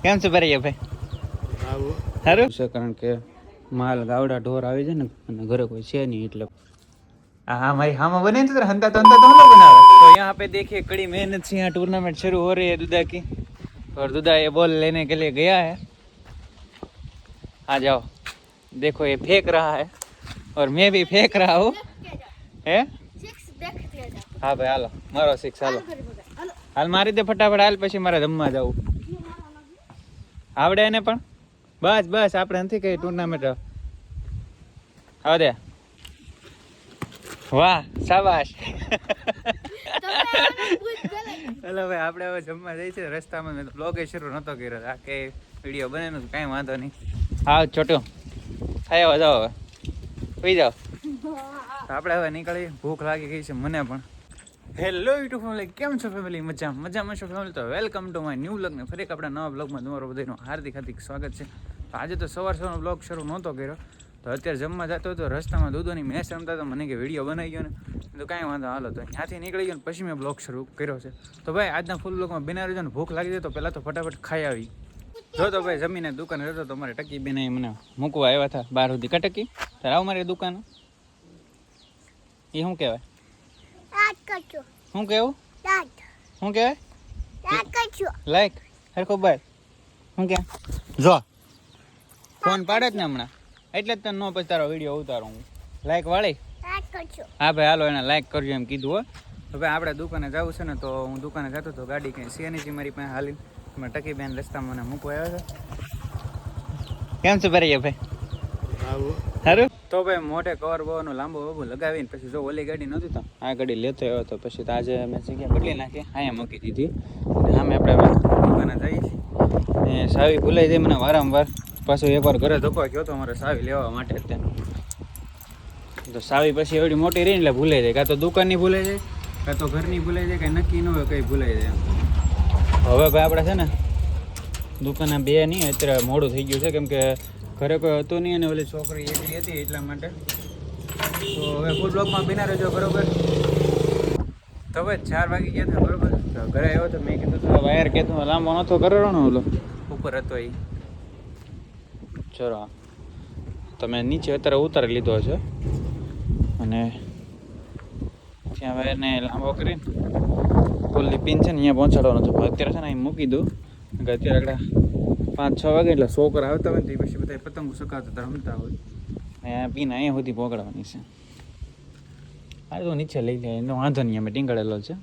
કેમ છે ભરૈયા ભાઈ આવું સારું છે કારણ કે માલ ગાવડા ઢોર આવી છે ને અને ઘરે કોઈ છે નહીં એટલે हाँ हमारी हम बने तो हंता तो हंता तो हम लोग बना रहे तो यहाँ पे देखिए कड़ी मेहनत से यहाँ टूर्नामेंट शुरू हो रही है दुदा की और दुदा ये बॉल लेने के लिए गया है आ जाओ देखो ये फेंक रहा है और मैं भी फेंक रहा हूँ હે હા ભાઈ હાલો મારો સિક્સ હાલો હાલ મારી દે ફટાફટ હાલ પછી મારે રમવા જવું આવડે એને પણ? બસ બસ આપણે નથી કઈ ટુર્નામેન્ટ આવ દે. વાહ સાબાશ હલો ભાઈ આપણે હવે જમવા જઈએ છીએ. રસ્તામાં મેં બ્લોગે શરૂ નહોતો કર્યો. આ કે વીડિયો બને નું કાંઈ વાંધો નહીં. હા છોટું. થાય હવે જાઓ હવે. સુઈ જાઓ. આપણે હવે નીકળી. ભૂખ લાગી ગઈ છે મને પણ. હેલો યુટ્યુબ ફેમિલી કેમ છો ફેમિલી મજા મજામાં છો ફેમિલી તો welcome to my new blog ને ફરી આપણા નવા બ્લોગમાં તમારું બધાનું હાર્દિક હાર્દિક સ્વાગત છે. તો આજે તો સવાર સવારનો બ્લોગ શરૂ નહોતો કર્યો. તો અત્યારે જમવા જતો હતો, રસ્તામાં દૂધોની મેચ રમતા તો મને કે વીડિયો બનાવી ગયો ને. તો કાંઈ વાંધો, હાલો, તો ત્યાંથી નીકળી ગયો ને પછી મેં બ્લોગ શરૂ કર્યો છે. તો ભાઈ, આજના ફૂલ બ્લોગમાં બિના રજો ભૂખ લાગી જાય તો પહેલાં તો ફટાફટ ખાઈ આવી. જો તો ભાઈ, જમીને દુકાને રહેતો તો મારે ટકી બેને મને મૂકવા આવ્યા હતા બહાર સુધી. કટકી? તારે આવ મારી દુકાન. એ શું કહેવાય? શું કેવું શું કહેવાય? લાઈક હરખો ભાઈ શું કે? જો. ફોન પાડે જ ને હમણાં. એટલે જ તને નો પછી તારો વીડિયો ઉતારો હું. લાઈક વાળી? હા ભાઈ હાલો એને લાઈક કરજો એમ કીધું હો. તો ભાઈ આપણે દુકાને જવું છે ને તો હું દુકાને જતો તો ગાડી કંઈ છે નહીં મારી પાસે હાલી મેં ટકી બેન રસ્તા મને મૂકવા આવ્યો છે કેમ છે ભરાઈ ભાઈ? આવું. સારું તો ભાઈ મોઢે કવર બવરનું લાંબુ બાબુ લગાવીને પછી જો ઓલી ગાડી નહોતી તો આ ગાડી લેતો આવ્યો તો પછી આજે અમે જગ્યા બદલી નાખી, અહીંયા મૂકી દીધી. અને આપણે દુકાને જઈએ છીએ. સાવી ભૂલાઈ જાય મને વારંવાર. પાછું એકવાર ઘરે ધોપા ગયો તો મારે સાવી લેવા માટે ત્યાં તો સાવી પછી એવડી મોટી રહી ને એટલે ભૂલાઈ જાય. કાં તો દુકાનની ભૂલાઈ જાય, કાં તો ઘરની ભૂલાઈ જાય, કાંઈ નક્કી ન હોય કંઈ ભૂલાઈ જાય હવે ભાઈ આપણે છે ને, દુકાને બે નહીં, અત્યારે મોડું થઈ ગયું છે. કેમ કે ઘરે કોઈ હતું નહીં અને ઓલી છોકરી એકલી હતી એટલા માટે. તો હવે ફૂલ બ્લોકમાં બિના રહેજો બરોબર? તો હવે ચાર વાગી ગયા હતા બરોબર? તો ઘરે આવ્યો તો મેં કીધું તો વાયર કહેતો લાંબો નતો કરવાનો ઓલો? ઉપર હતો એ ચલો. તમે નીચે અત્યારે ઉતારી લીધો છે અને ત્યાં વાયરને લાંબો કરીને પુલની પિન છે ને અહીંયા પહોંચાડવાનો છે. અત્યારે છે ને અહીં મૂકી દઉં. અત્યારે આગળ પાંચ છ વાગે એટલે છોકરા આવતા હોય ને તો પછી બધા પતંગો સકાતા હતા, રમતા હોય. પીને અહીંયા સુધી પહોંચાડવાની છે. આ તો નીચે લઈ જાય એનો વાંધો નહીં, અમે ટીંગળેલો છે.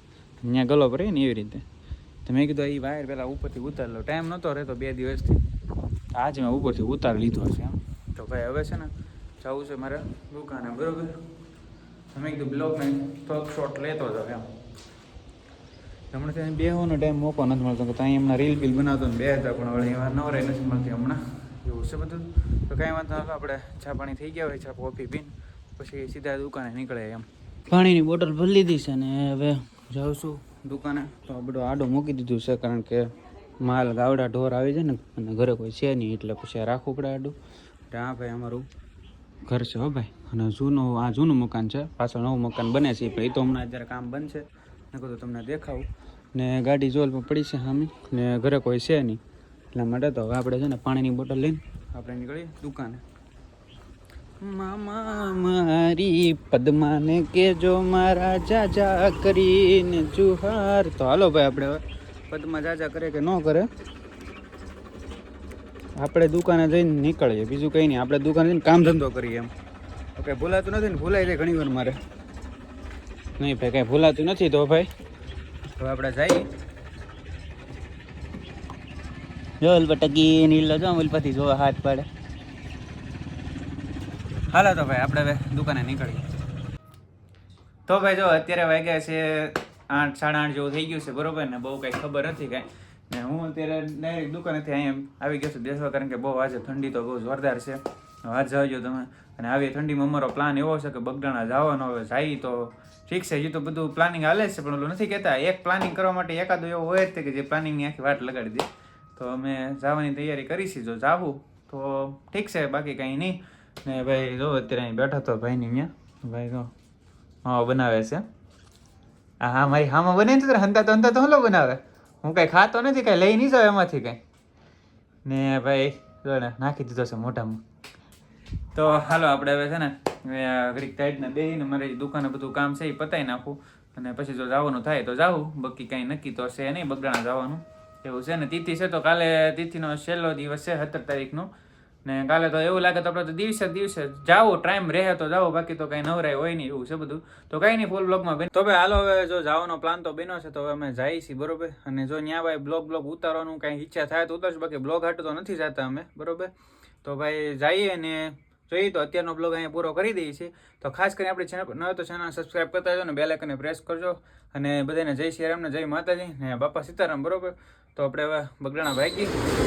અહીંયા ગલો પર ને એવી રીતે. તો મેં કીધું એ વાયર પહેલાં ઉપરથી ઉતારેલો. ટાઈમ નહોતો રહેતો બે દિવસથી. આજે મેં ઉપરથી ઉતારી લીધો છે, એમ. તો ભાઈ હવે છે ને જવું છે મારે દુકાને, બરોબર? તમે કીધું બ્લોગને થોડોક શોટ લેતો હતો એમ. હમણાં ત્યાં બેહવાનો ટાઈમ મોકો નથી મળતો કે ત્યાં હમણાં રીલ બીલ બનાવતો ને બે હતા પણ હવે એવા નવરાઈ નથી મળતી હમણાં. એવું છે બધું? તો કાંઈ વાંધો નતો આપણે ચા પાણી થઈ ગયા હોય ચા કોફી પીને પછી સીધા દુકાને નીકળે એમ. પાણીની બોટલ ભરી લીધી છે ને હવે જાઉં છું દુકાને. તો બધો આડું મૂકી દીધું છે કારણ કે માલ ગાવડા ઢોર આવી જાય ને અને ઘરે કોઈ છે નહીં એટલે પછી રાખવું પડે આડું. એટલે હા ભાઈ અમારું ઘર છે હો ભાઈ. અને જૂનું આ જૂનું મકાન છે પાછળ નવું મકાન બને છે પણ એ તો હમણાં અત્યારે કામ બંધ છે. ને કહું તો તમને દેખાવું. ને ગાડી જોલમાં પડી છે સામે ને ઘરે કોઈ છે નહીં. એટલા માટે તો હવે આપણે છે ને પાણીની બોટલ લઈને આપણે નીકળીએ દુકાને. મામા મારી પદ્માને કેજો મારા જાજા કરીને જુહાર. તો હાલો ભાઈ આપણે પદ્મા જાજા કરે કે ન કરે? આપણે દુકાને જઈને નીકળીએ. બીજું કંઈ નહીં. આપણે દુકાને જઈને કામ ધંધો કરીએ એમ. ઓકે, ભૂલાતું નથી ને ભૂલાઈ જાય ઘણી વાર મારે. નહીં ભાઈ, કાંઈ ભૂલાતું નથી તો ભાઈ. તો આપણે જઈએ. જો અલપટકી નીલો જો અલપતિ જો હાથ પાડે. હાલો તો ભાઈ, આપણે હવે દુકાને નીકળીએ. તો ભાઈ જો, અત્યારે વાગ્યા છે આઠ, સાડા આઠ જેવું થઈ ગયું છે, બરોબર ને? બહુ કાંઈ ખબર નથી કાંઈ. ને હું અત્યારે ડાયરેક્ટ દુકાનેથી અહીંયા આવી ગયો છું બેસવા, કારણ કે બહુ આજે ઠંડી તો બહુ જોરદાર છે. વાત જાવજો તમે. અને આવી ઠંડીમાં અમારો પ્લાન એવો છે કે બગડાણા જવાનો, હવે જાય તો ઠીક છે, હજી તો બધું પ્લાનિંગ હાલે છે, પણ ઓલું નથી કહેતા. એક પ્લાનિંગ કરવા માટે એકાદો એવો હોય જ કે જે પ્લાનિંગની આખી વાટ લગાડી દે. તો અમે જવાની તૈયારી કરીશી. જો જાવું તો ઠીક છે, બાકી કંઈ નહીં. ને ભાઈ જો અત્યારે અહીં બેઠા તો ભાઈની અહીંયા ભાઈ જો હા બનાવે છે. હા હા, મારી હામાં બને છે હંતા તો હંતા તો હલો બનાવે? હું કાંઈ ખાતો નથી, કાંઈ લઈ નહીં જાવ એમાંથી કાંઈ. ને ભાઈ જો નાખી દીધો છે મોઢામાં. તો હાલો, આપણે હવે છે ને ઘડીક ટાઈટને બેસીને મારી દુકાને બધું કામ છે એ પતાવી નાખું. અને પછી જો જવાનું થાય તો જાવું બાકી કાંઈ નક્કી તો છે નહીં, બગડાણા જવાનું. એવું છે ને, તિથિ છે તો કાલે તિથિનો છેલ્લો દિવસ છે, સત્તર તારીખનો. ને કાલે તો એવું લાગે તો આપણે તો દિવસે દિવસે જાઓ, ટાઈમ રહે તો જાઓ, બાકી તો કાંઈ નવરાય હોય નહીં, એવું છે બધું. તો કાંઈ નહીં ફૂલ બ્લોગમાં બેન. તો ભાઈ હાલો, હવે જો જવાનો પ્લાન તો બન્યો છે, તો હવે અમે જઈએ છીએ, બરોબર? અને જો ત્યાં ભાઈ બ્લોગ બ્લોગ ઉતારવાનું કાંઈ ઈચ્છા થાય તો ઉતારશું, બાકી બ્લોગ હાટ તો નથી જતા અમે, બરોબર? તો ભાઈ જઈએ ને જોઈએ તો અત્યારનો બ્લોગ અહીંયા પૂરો કરી દઈએ છીએ. તો ખાસ કરીને આપણી ચેનલ ન તો ચેનલ સબસ્ક્રાઈબ કરતા જાઓ ને બે આઇકનને પ્રેસ કરજો. અને બધાને જય શ્રી રામ ને જય માતાજી ને બાપા સીતારામ, બરોબર? તો આપણે હવે બગડાણા ભાગી